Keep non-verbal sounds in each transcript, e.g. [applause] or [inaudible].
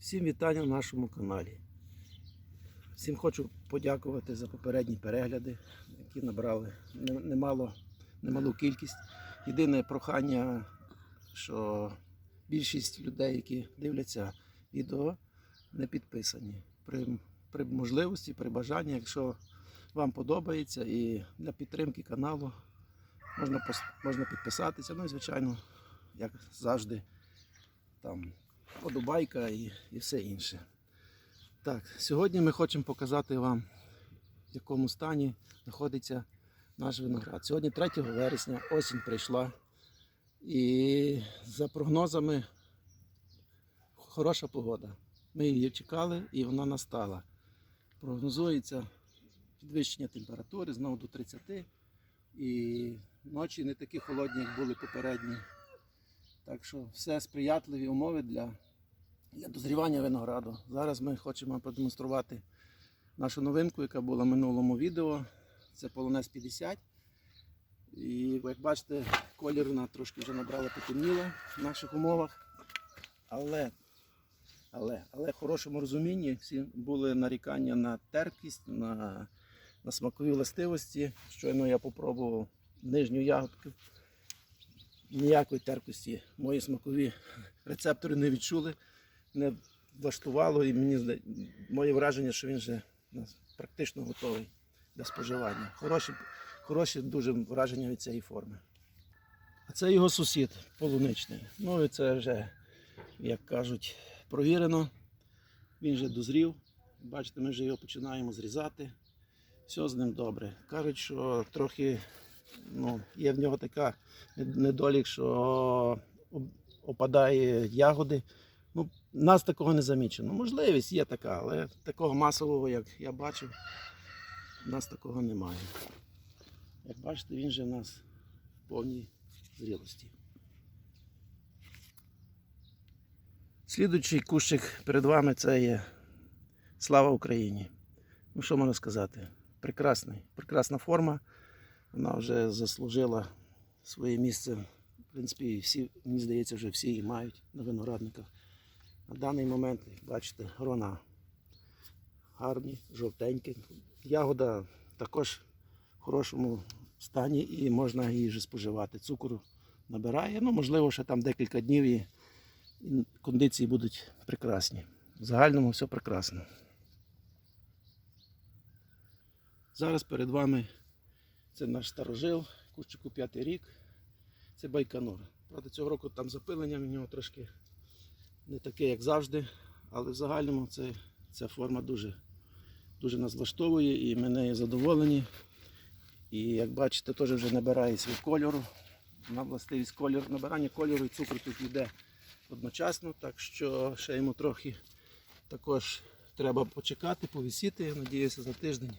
Всім вітання на нашому каналі. Всім хочу подякувати за попередні перегляди, які набрали немало, немалу кількість. Єдине прохання, що більшість людей, які дивляться відео, не підписані. При, при можливості, при бажанні, якщо вам подобається і для підтримки каналу можна, можна підписатися. Ну і звичайно, як завжди, там подобайка і, і все інше. Так, сьогодні ми хочемо показати вам, в якому стані знаходиться наш виноград. Сьогодні 3 вересня, осінь прийшла. І за прогнозами хороша погода. Ми її чекали і вона настала. Прогнозується підвищення температури знову до 30. І ночі не такі холодні, як були попередні. Так що все сприятливі умови для, для дозрівання винограду. Зараз ми хочемо продемонструвати нашу новинку, яка була в минулому відео. Це полонез 50. І як бачите, колір вона трошки вже набрала потемніла в наших умовах. Але, але, але в хорошому розумінні всі були нарікання на терпкість, на, на смакові властивості. Щойно я попробував нижню ягодку ніякої терпкості мої смакові рецептори не відчули, не влаштувало, і мені моє враження, що він вже ну, практично готовий для споживання. Хороші, хороші дуже враження від цієї форми. А це його сусід полуничний. Ну і це вже, як кажуть, провірено. Він вже дозрів. Бачите, ми вже його починаємо зрізати. Все з ним добре. Кажуть, що трохи ну, є в нього така недолік, що опадає ягоди. Ну, нас такого не замічено. Можливість є така, але такого масового, як я бачив, у нас такого немає. Як бачите, він же в нас в повній зрілості. Слідуючий кущик перед вами це є Слава Україні. Ну, що можна сказати? Прекрасний, прекрасна форма. Вона вже заслужила своє місце. В принципі, всі, мені здається, вже всі її мають на виноградниках. На даний момент, бачите, грона гарні, жовтенькі. Ягода також в хорошому стані і можна її вже споживати. Цукру набирає. Ну, можливо, ще там декілька днів і, кондиції будуть прекрасні. В загальному все прекрасно. Зараз перед вами це наш старожил, кущику п'ятий рік. Це байконур. Правда, цього року там запилення в нього трошки не таке, як завжди, але в загальному це, ця форма дуже, дуже нас влаштовує і ми нею задоволені. І як бачите, теж вже набирає свій кольору. На властивість кольору, набирання кольору і цукру тут йде одночасно, так що ще йому трохи також треба почекати, повісіти. Я надіюся, за тиждень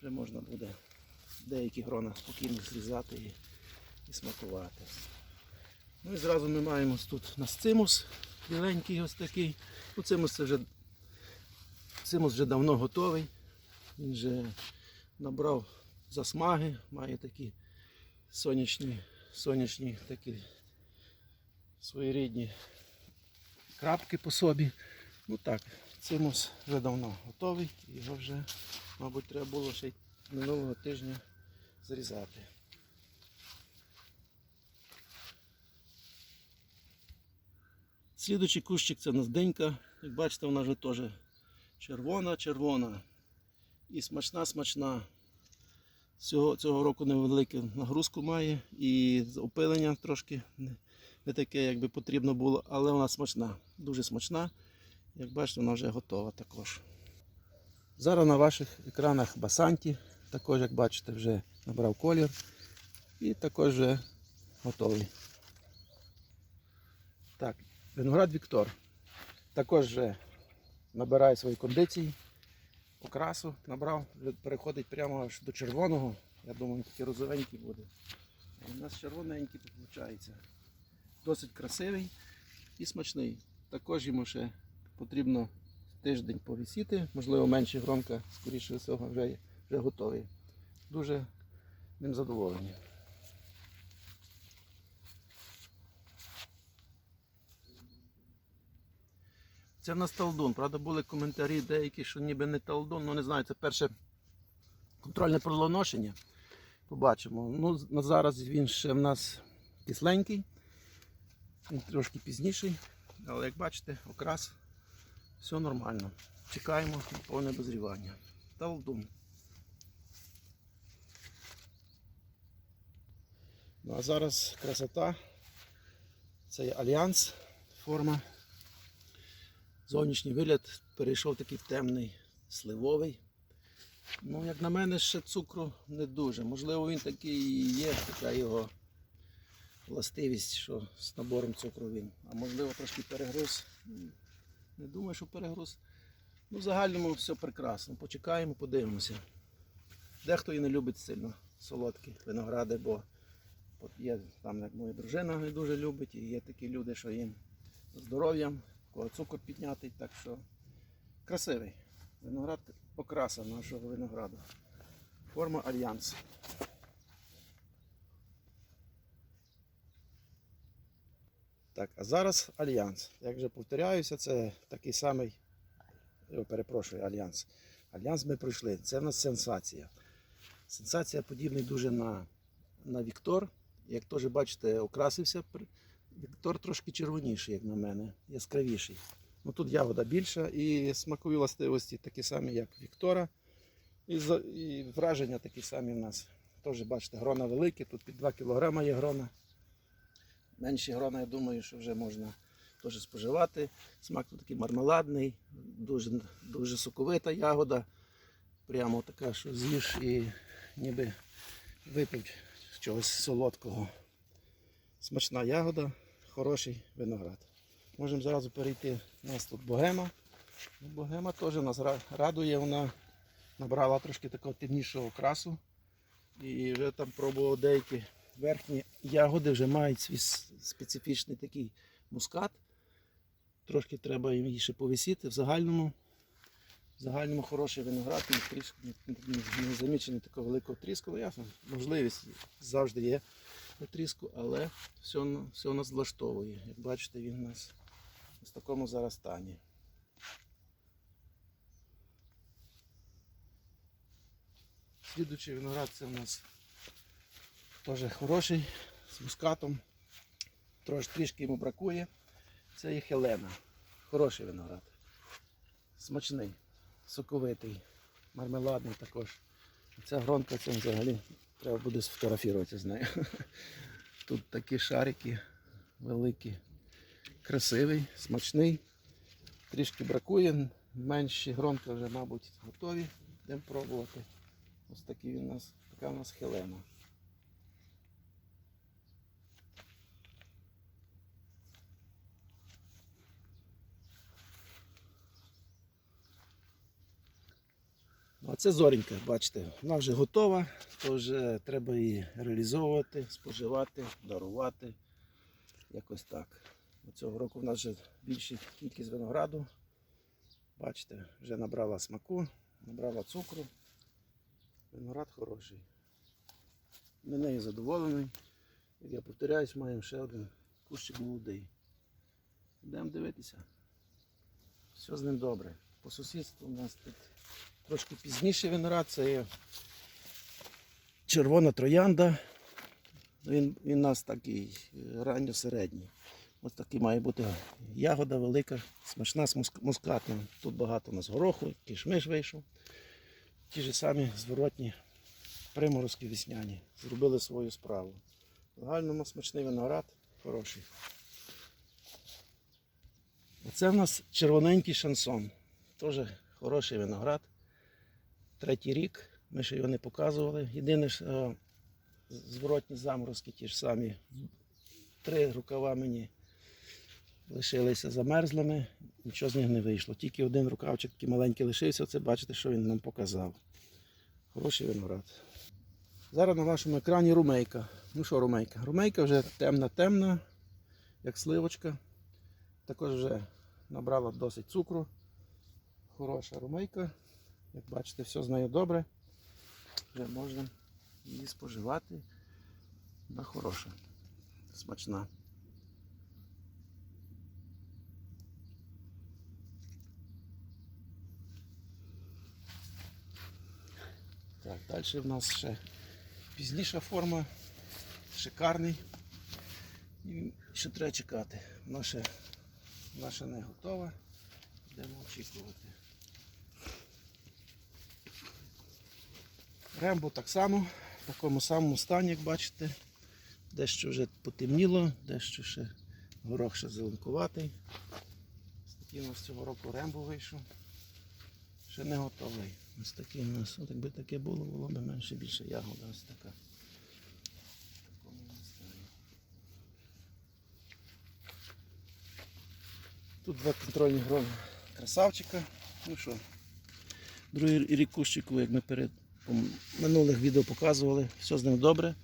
вже можна буде деякі грона спокійно зрізати і, і смакувати. Ну і зразу ми маємо тут у нас цимус, біленький ось такий. Ну, цимус вже цимус вже давно готовий. Він вже набрав засмаги, має такі сонячні, сонячні такі своєрідні крапки по собі. Ну так, цимус вже давно готовий, його вже, мабуть, треба було ще минулого тижня зрізати. Слідуючий кущик це у нас денька. Як бачите, вона вже теж червона, червона. І смачна, смачна. Цього, цього року невелику нагрузку має і опилення трошки не, не таке, як би потрібно було, але вона смачна, дуже смачна. Як бачите, вона вже готова також. Зараз на ваших екранах басанті, також, як бачите, вже набрав колір і також вже готовий. Так, виноград Віктор також набирає свої кондиції, окрасу набрав, переходить прямо аж до червоного. Я думаю, він такий розовенький буде. У нас червоненький виходить. Досить красивий і смачний. Також йому ще потрібно тиждень повісіти, можливо, менше громка, скоріше всього, вже, вже готовий. Дуже ним задоволені. Це в нас талдун. Правда, були коментарі деякі, що ніби не талдун. Ну не знаю, це перше контрольне пролоношення. Побачимо. Ну, на зараз він ще в нас кисленький. Трошки пізніший. Але як бачите, окрас все нормально. Чекаємо на повне дозрівання. Талдун. Ну а зараз красота. Це є альянс форма. Зовнішній вигляд перейшов такий темний, сливовий. Ну, як на мене, ще цукру не дуже. Можливо, він такий і є, така його властивість, що з набором цукру він. А можливо трошки перегруз. Не думаю, що перегруз. Ну, в загальному все прекрасно. Почекаємо, подивимося. Дехто і не любить сильно солодкі виногради, бо є там, як моя дружина не дуже любить, і є такі люди, що їм здоров'ям, цукор піднятий, так що красивий. Виноград окраса нашого винограду. Форма альянс. Так, а зараз альянс. Як вже повторяюся, це такий самий, я перепрошую, альянс. Альянс ми пройшли. Це в нас сенсація. Сенсація подібний дуже на, на Віктор. Як теж бачите, окрасився. Віктор трошки червоніший, як на мене, яскравіший. Ну, тут ягода більша і смакові властивості такі самі, як Віктора. І, і враження такі самі в нас. Теж бачите, грона великі, тут під 2 кг є грона. Менші грона, я думаю, що вже можна теж споживати. Смак тут такий мармеладний, дуже, дуже соковита ягода. Прямо така, що з'їш і ніби випив чогось солодкого. Смачна ягода, хороший виноград. Можемо зразу перейти. У нас тут богема. Ну, Богема теж нас радує, вона набрала трошки такого темнішого окрасу. І вже там пробував деякі верхні ягоди, вже мають свій специфічний такий мускат. Трошки треба її ще повисіти. В загальному, в загальному хороший виноград, не, не, не замічений такого великого тріску. Ну, Ясно, можливість завжди є на але все, все нас влаштовує. Як бачите, він у нас в такому зараз стані. Слідуючий виноград це у нас теж хороший, з мускатом. Трошки трішки йому бракує. Це є Хелена. Хороший виноград. Смачний, соковитий, мармеладний також. Ця гронка це взагалі треба буде сфотографуватися з нею. [laughs] Тут такі шарики великі, красивий, смачний. Трішки бракує. Менші гронки вже, мабуть, готові. Будемо пробувати. Ось такий у нас, така у нас хелена. А це зорінька, бачите, вона вже готова, то вже треба її реалізовувати, споживати, дарувати. Якось так. Цього року в нас вже більша кількість винограду. Бачите, вже набрала смаку, набрала цукру. Виноград хороший. Ми нею задоволений. Я повторяюсь, маємо ще один кущик молодий. Йдемо дивитися. Все з ним добре. По сусідству у нас тут трошки пізніше виноград, це червона троянда. Він, він у нас такий ранньо-середній. Ось такий має бути ягода велика, смачна з мускатним. Тут багато у нас гороху, кишмиш вийшов. Ті ж самі зворотні приморозки весняні. Зробили свою справу. В загальному смачний виноград, хороший. Оце в нас червоненький шансон. Теж хороший виноград. Третій рік. Ми ще його не показували. Єдине, що е, зворотні заморозки ті ж самі. Три рукава мені лишилися замерзлими, нічого з них не вийшло. Тільки один рукавчик такий маленький лишився. Це бачите, що він нам показав. Хороший виноград. Зараз на вашому екрані румейка. Ну що, румейка? Румейка вже темна-темна, як сливочка. Також вже набрала досить цукру. Хороша румейка. Як бачите, все з нею добре. Вже можна її споживати. на хороше, смачна. Так, Далі в нас ще пізніша форма, шикарний. І ще треба чекати. Наша, наша не готова. Будемо очікувати. Рембо так само, в такому самому стані, як бачите. Дещо вже потемніло, дещо ще горох ще зеленкуватий. Ось такий у нас цього року рембо вийшов. Ще не готовий. Ось такий у нас, от якби таке було, було б менше більше ягода. Ось така. Тут два контрольні грони красавчика. Ну що, другий рік кущику, як ми перед минулих відео показували, все з ним добре.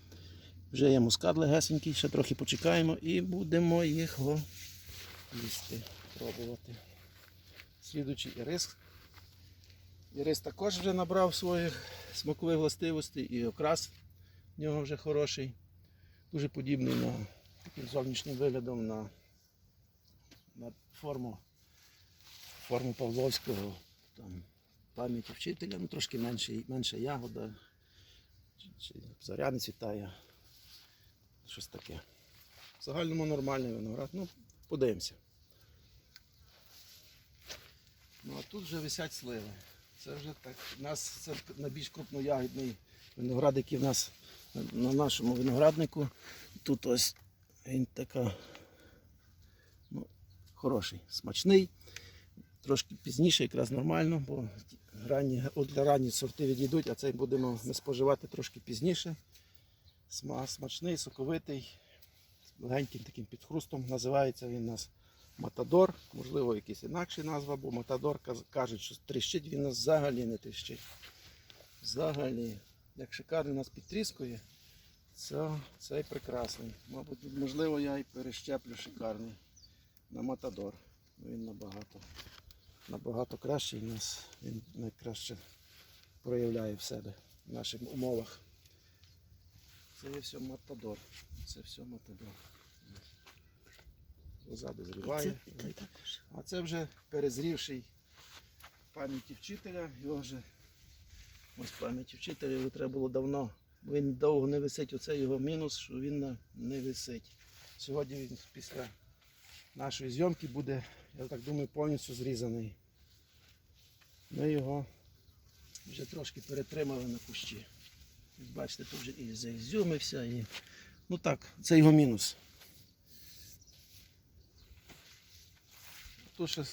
Вже є мускат легесенький, ще трохи почекаємо і будемо його їсти, пробувати. Слідуючий ірис. Ірис також вже набрав своїх смакових властивостей і окрас в нього вже хороший. Дуже подібний на таким зовнішнім виглядом на, на форму, форму Павловського там, пам'яті вчителя, ну трошки менше, менша ягода, чи, заря не цвітає, щось таке. В загальному нормальний виноград. Ну, подивимося. Ну а тут вже висять сливи. Це вже так. У нас це найбільш крупноягідний виноград, який в нас на- на нашому винограднику. Тут ось він така ну, хороший, смачний. Трошки пізніше, якраз нормально, бо ранні, от для ранні сорти відійдуть, а цей будемо ми споживати трошки пізніше. Сма, смачний, соковитий, з легеньким таким підхрустом. Називається він у нас Матадор, можливо, якась інакша назва, бо Матадор кажуть, що тріщить, він нас взагалі не тріщить. Взагалі. Як шикарно нас підтріскує, це, цей прекрасний. Мабуть, можливо, я і перещеплю шикарний на Матадор. Він набагато, набагато кращий нас, він найкраще проявляє в себе в наших умовах. Це є все Матадор. Це все Матадор. Лоза дозріває. Це. А це вже перезрівший пам'яті вчителя. Його вже ось пам'яті вчителя його треба було давно. Він довго не висить. Оце його мінус, що він не висить. Сьогодні він після нашої зйомки буде, я так думаю, повністю зрізаний. Ми його вже трошки перетримали на кущі. Як Бачите, тут вже і заізюмився, і. Ну так, це його мінус. Тут ще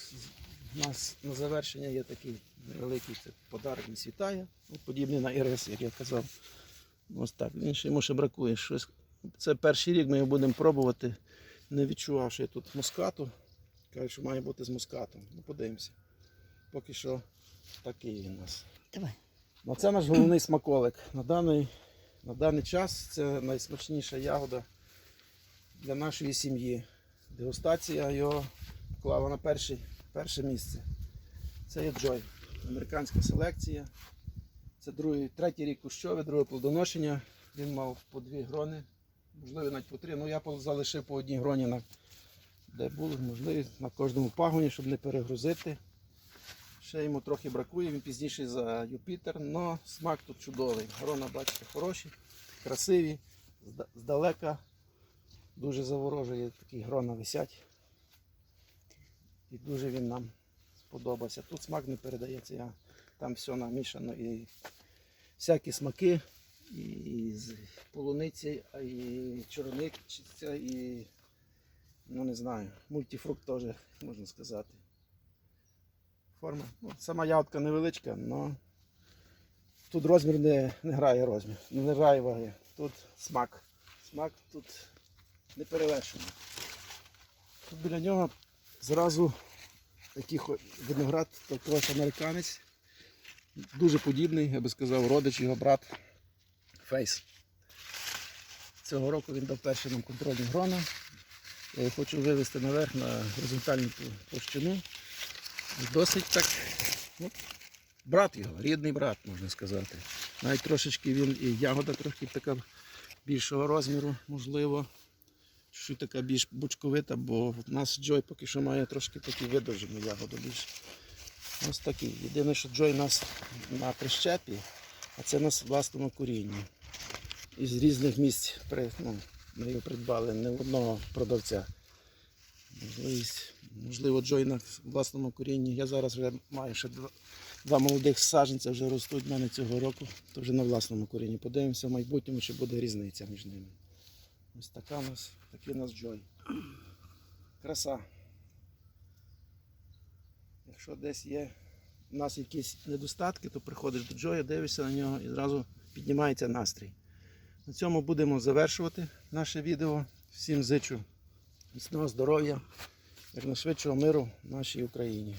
у нас на завершення є такий невеликий подарок не світає, ну, подібний на ірис, як я казав. Ось так. Він ще йому ще бракує щось. Це перший рік ми його будемо пробувати. Не відчував, що є тут мускату. Кажуть, що має бути з мускатом. Ну, подивимося. Поки що такий він у нас. Давай. Ну, це наш головний смаколик. На даний, на даний час це найсмачніша ягода для нашої сім'ї. Дегустація його вклала на перший, перше місце. Це є Джой. Американська селекція. Це другий, третій рік кущове, друге плодоношення. Він мав по дві грони, можливо, навіть по три. Ну я залишив по одній гроні, на, де були можливість на кожному пагоні, щоб не перегрузити. Ще йому трохи бракує, він пізніший за Юпітер, але смак тут чудовий. Грона, бачите, хороші, красиві, здалека дуже заворожує, такі грона висять. І дуже він нам сподобався. Тут смак не передається, там все намішано і всякі смаки, і з полуниці, і чорниця, і ну не знаю, мультифрукт теж можна сказати форма. Ну, сама ягодка невеличка, але тут розмір не, не грає розмір, не грає ваги. Тут смак. Смак тут не перевершений. Тут біля нього зразу такий виноград, також американець. Дуже подібний, я би сказав, родич його брат Фейс. Цього року він дав перший нам контрольні грона. Його хочу вивести наверх на горизонтальну площину. Досить так. Ну, брат його, рідний брат, можна сказати. Навіть трошечки він і ягода трохи така більшого розміру, можливо. Чуть така більш бучковита, бо в нас Джой поки що має трошки таку видовжену ягоду більш. Ось такий. Єдине, що Джой у нас на прищепі, А це на власному корінні. Із різних місць при- ну, ми його придбали не в одного продавця. Можливість, можливо, Джой на власному корінні. Я зараз вже маю ще два, два молодих саджанця вже ростуть в мене цього року, то вже на власному корінні. Подивимося в майбутньому, чи буде різниця між ними. Ось така у нас, такий у нас Джой. Краса. Якщо десь є у нас якісь недостатки, то приходиш до Джоя, дивишся на нього і зразу піднімається настрій. На цьому будемо завершувати наше відео. Всім зичу міцного здоров'я, якнайшвидшого миру в нашій Україні.